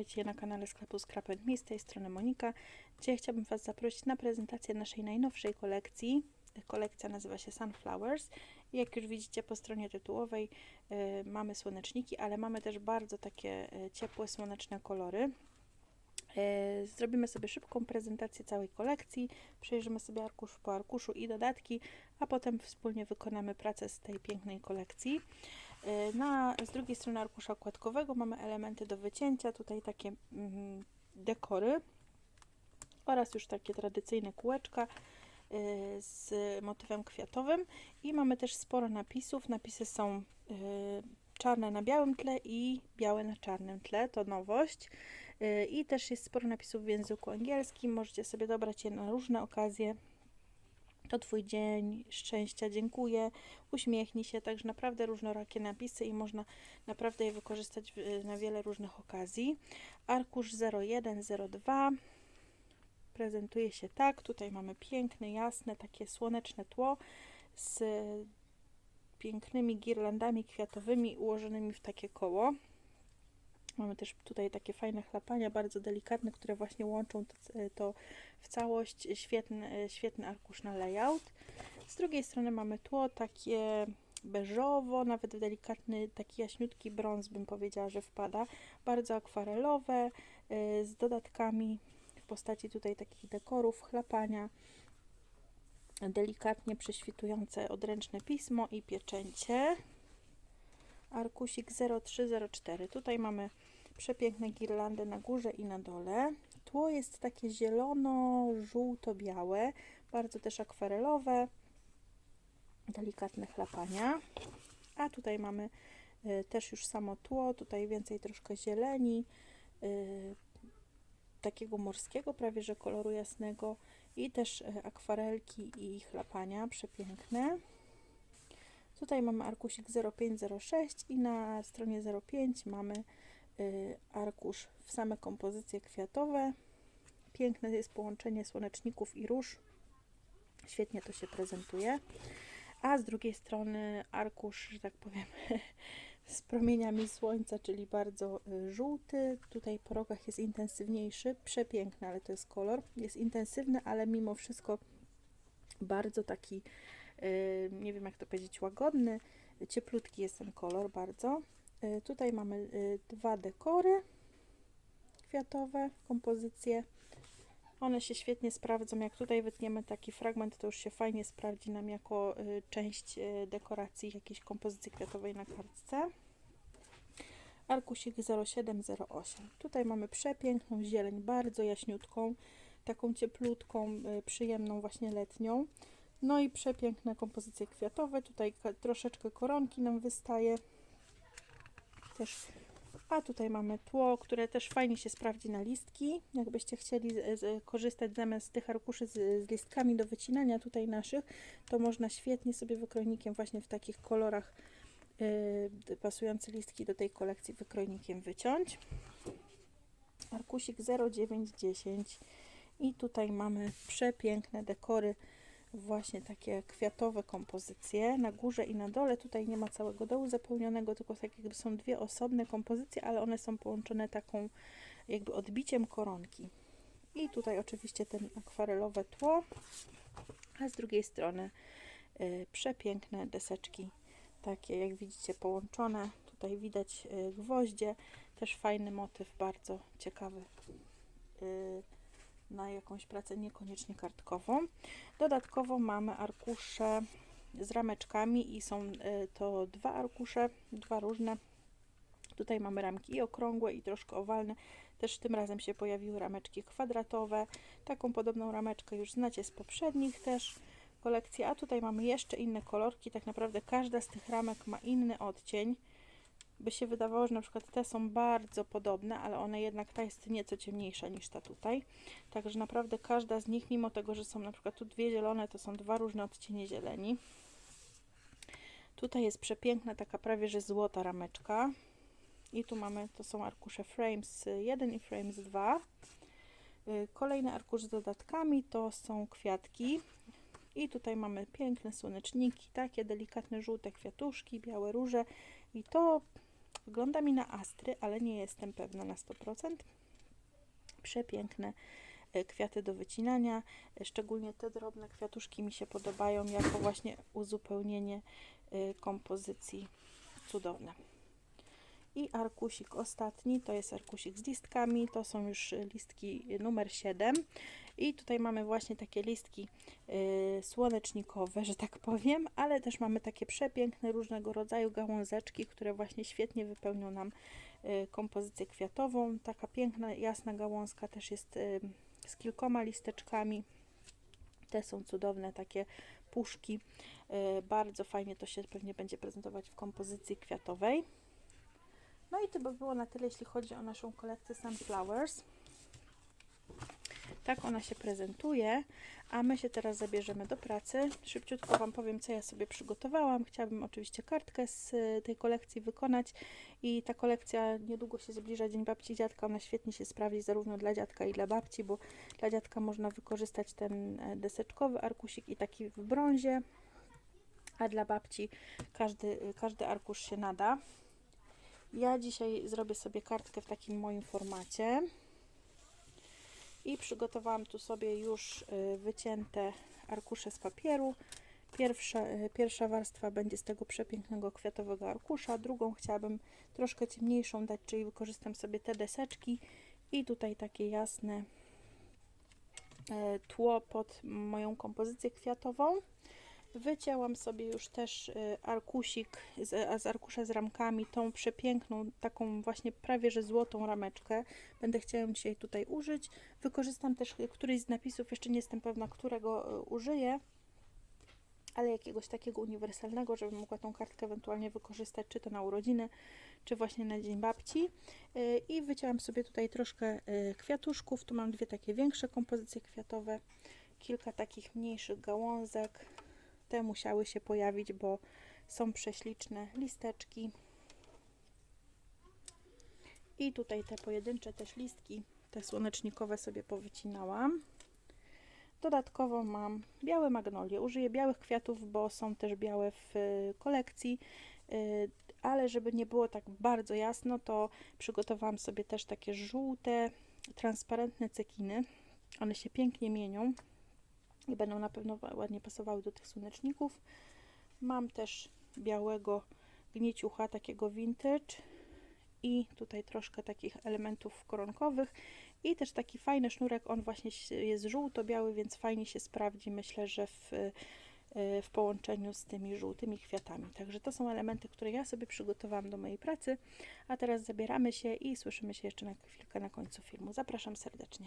Witajcie na kanale sklepu Scrap Me, z tej strony Monika. Dzisiaj chciałabym Was zaprosić na prezentację naszej najnowszej kolekcji. Kolekcja nazywa się Sunflowers. Jak już widzicie po stronie tytułowej y, mamy słoneczniki, ale mamy też bardzo takie y, ciepłe, słoneczne kolory. Y, Zrobimy sobie szybką prezentację całej kolekcji, przejrzymy sobie arkusz po arkuszu i dodatki, a potem wspólnie wykonamy pracę z tej pięknej kolekcji. Y, Na, z drugiej strony arkusza okładkowego mamy elementy do wycięcia, tutaj takie mm, dekory oraz już takie tradycyjne kółeczka y, z motywem kwiatowym i mamy też sporo napisów. Napisy są y, czarne na białym tle i białe na czarnym tle, to nowość. I też jest sporo napisów w języku angielskim, możecie sobie dobrać je na różne okazje. To Twój dzień szczęścia, dziękuję, uśmiechnij się, także naprawdę różnorakie napisy i można naprawdę je wykorzystać w- na wiele różnych okazji. Arkusz 0102 prezentuje się tak. Tutaj mamy piękne, jasne, takie słoneczne tło z pięknymi girlandami kwiatowymi ułożonymi w takie koło. Mamy też tutaj takie fajne chlapania, bardzo delikatne, które właśnie łączą to, w całość. Świetny, świetny arkusz na layout. Z drugiej strony mamy tło takie beżowo, nawet delikatny, taki jaśniutki brąz bym powiedziała, że wpada. Bardzo akwarelowe, y, z dodatkami w postaci tutaj takich dekorów, chlapania, delikatnie prześwitujące odręczne pismo i pieczęcie. Arkusik 0304. Tutaj mamy przepiękne girlandy na górze i na dole. Tło jest takie zielono-żółto-białe, bardzo też akwarelowe, delikatne chlapania. A tutaj mamy y, też już samo tło, tutaj więcej troszkę zieleni, y, takiego morskiego, prawie że koloru jasnego i też y, akwarelki i chlapania przepiękne. Tutaj mamy arkusik 0506 i na stronie 05 mamy arkusz w same kompozycje kwiatowe. Piękne jest połączenie słoneczników i róż. Świetnie to się prezentuje. A z drugiej strony arkusz, że tak powiem, z promieniami słońca, czyli bardzo y, żółty. Tutaj po rogach jest intensywniejszy, przepiękny, ale to jest kolor. Jest intensywny, ale mimo wszystko bardzo taki, y, nie wiem jak to powiedzieć, łagodny. Cieplutki jest ten kolor bardzo. Y, Tutaj mamy y, dwa dekory kwiatowe, kompozycje. One się świetnie sprawdzą. Jak tutaj wytniemy taki fragment, to już się fajnie sprawdzi nam jako y, część dekoracji jakiejś kompozycji kwiatowej na kartce. Arkusik 0708. Tutaj mamy przepiękną zieleń, bardzo jaśniutką, taką cieplutką, przyjemną właśnie letnią. No i przepiękne kompozycje kwiatowe. Tutaj troszeczkę koronki nam wystaje. Też a tutaj mamy tło, które też fajnie się sprawdzi na listki. Jakbyście chcieli z, z, korzystać zamiast tych arkuszy z, z listkami do wycinania tutaj naszych, to można świetnie sobie wykrojnikiem właśnie w takich kolorach yy, pasujące listki do tej kolekcji wykrojnikiem wyciąć. Arkusik 0910 i tutaj mamy przepiękne dekory właśnie takie kwiatowe kompozycje na górze i na dole. Tutaj nie ma całego dołu zapełnionego, tylko tak jakby są dwie osobne kompozycje, ale one są połączone taką jakby odbiciem koronki. I tutaj oczywiście ten akwarelowe tło, a z drugiej strony y, przepiękne deseczki, takie jak widzicie połączone. Tutaj widać y, gwoździe, też fajny motyw, bardzo ciekawy. Y, na jakąś pracę niekoniecznie kartkową. Dodatkowo mamy arkusze z rameczkami i są y, to dwa arkusze, dwa różne. Tutaj mamy ramki i okrągłe i troszkę owalne. Też tym razem się pojawiły rameczki kwadratowe. Taką podobną rameczkę już znacie z poprzednich też kolekcji. A tutaj mamy jeszcze inne kolorki. Tak naprawdę każda z tych ramek ma inny odcień by się wydawało, że na przykład te są bardzo podobne, ale one jednak ta jest nieco ciemniejsza niż ta tutaj. Także naprawdę każda z nich, mimo tego, że są na przykład tu dwie zielone, to są dwa różne odcienie zieleni. Tutaj jest przepiękna, taka prawie że złota rameczka. I tu mamy, to są arkusze Frames 1 i Frames 2. Y, Kolejny arkusz z dodatkami to są kwiatki. I tutaj mamy piękne słoneczniki, takie delikatne żółte kwiatuszki, białe róże. I to Wygląda mi na astry, ale nie jestem pewna na 100%. Przepiękne e, kwiaty do wycinania. E, Szczególnie te drobne kwiatuszki mi się podobają jako właśnie uzupełnienie e, kompozycji. Cudowne. I arkusik ostatni, to jest arkusik z listkami, to są już listki numer 7. I tutaj mamy właśnie takie listki y, słonecznikowe, że tak powiem, ale też mamy takie przepiękne różnego rodzaju gałązeczki, które właśnie świetnie wypełnią nam y, kompozycję kwiatową. Taka piękna, jasna gałązka też jest y, z kilkoma listeczkami. Te są cudowne, takie puszki. Y, bardzo fajnie to się pewnie będzie prezentować w kompozycji kwiatowej. No i to by było na tyle, jeśli chodzi o naszą kolekcję Sunflowers. Tak ona się prezentuje, a my się teraz zabierzemy do pracy. Szybciutko Wam powiem, co ja sobie przygotowałam. Chciałabym oczywiście kartkę z y, tej kolekcji wykonać i ta kolekcja niedługo się zbliża Dzień Babci i Dziadka. Ona świetnie się sprawdzi zarówno dla dziadka i dla babci, bo dla dziadka można wykorzystać ten e, deseczkowy arkusik i taki w brązie, a dla babci każdy, y, każdy arkusz się nada. Ja dzisiaj zrobię sobie kartkę w takim moim formacie i przygotowałam tu sobie już y, wycięte arkusze z papieru. Pierwsza, y, pierwsza warstwa będzie z tego przepięknego kwiatowego arkusza, drugą chciałabym troszkę ciemniejszą dać, czyli wykorzystam sobie te deseczki i tutaj takie jasne e, tło pod moją kompozycję kwiatową. Wycięłam sobie już y, arkusik z, z arkusza z ramkami, tą przepiękną, taką właśnie prawie że złotą rameczkę. Będę chciała ją dzisiaj tutaj użyć. Wykorzystam też któryś z napisów, jeszcze nie jestem pewna, którego y, użyję, ale jakiegoś takiego uniwersalnego, żebym mogła tą kartkę ewentualnie wykorzystać, czy to na urodziny, czy właśnie na Dzień Babci. Y, I wycięłam sobie tutaj troszkę kwiatuszków. Tu mam dwie takie większe kompozycje kwiatowe, kilka takich mniejszych gałązek te musiały się pojawić, bo są prześliczne listeczki. I tutaj te pojedyncze też listki, te słonecznikowe sobie powycinałam. Dodatkowo mam białe magnolie. Użyję białych kwiatów, bo są też białe w y, kolekcji, y, ale żeby nie było tak bardzo jasno, to przygotowałam sobie też takie żółte, transparentne cekiny. One się pięknie mienią i będą na pewno ładnie pasowały do tych słoneczników. Mam też białego gnieciucha, takiego vintage i tutaj troszkę takich elementów koronkowych i też taki fajny sznurek, on właśnie jest żółto-biały, więc fajnie się sprawdzi, myślę, że w, w połączeniu z tymi żółtymi kwiatami. Także to są elementy, które ja sobie przygotowałam do mojej pracy, a teraz zabieramy się i słyszymy się jeszcze na chwilkę na końcu filmu. Zapraszam serdecznie.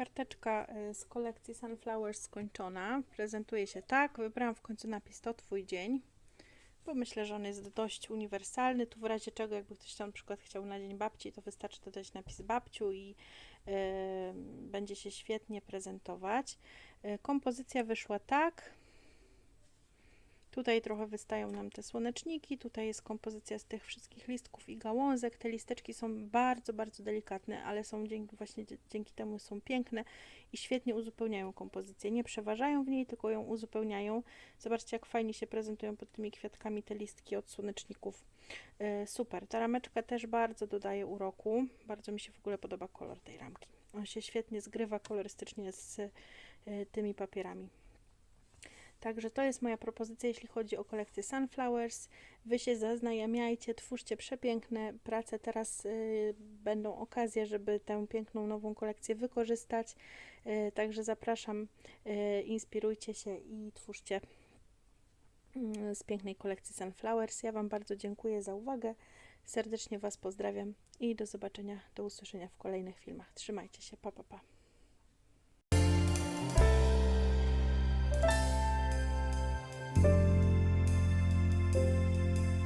Karteczka y, z kolekcji Sunflowers skończona. Prezentuje się tak. Wybrałam w końcu napis To Twój dzień, bo myślę, że on jest dość uniwersalny. Tu w razie czego, jakby ktoś tam na przykład chciał na Dzień Babci, to wystarczy dodać napis babciu i y, będzie się świetnie prezentować. Y, kompozycja wyszła tak. Tutaj trochę wystają nam te słoneczniki, tutaj jest kompozycja z tych wszystkich listków i gałązek. Te listeczki są bardzo, bardzo delikatne, ale są dzięki, właśnie dzięki temu są piękne i świetnie uzupełniają kompozycję. Nie przeważają w niej, tylko ją uzupełniają. Zobaczcie, jak fajnie się prezentują pod tymi kwiatkami te listki od słoneczników. E, super. Ta rameczka też bardzo dodaje uroku. Bardzo mi się w ogóle podoba kolor tej ramki. On się świetnie zgrywa kolorystycznie z e, tymi papierami. Także to jest moja propozycja, jeśli chodzi o kolekcję Sunflowers. Wy się zaznajamiajcie, twórzcie przepiękne prace. Teraz y, będą okazje, żeby tę piękną nową kolekcję wykorzystać. Y, także zapraszam, y, inspirujcie się i twórzcie mm, z pięknej kolekcji Sunflowers. Ja Wam bardzo dziękuję za uwagę. Serdecznie Was pozdrawiam i do zobaczenia, do usłyszenia w kolejnych filmach. Trzymajcie się, pa pa pa.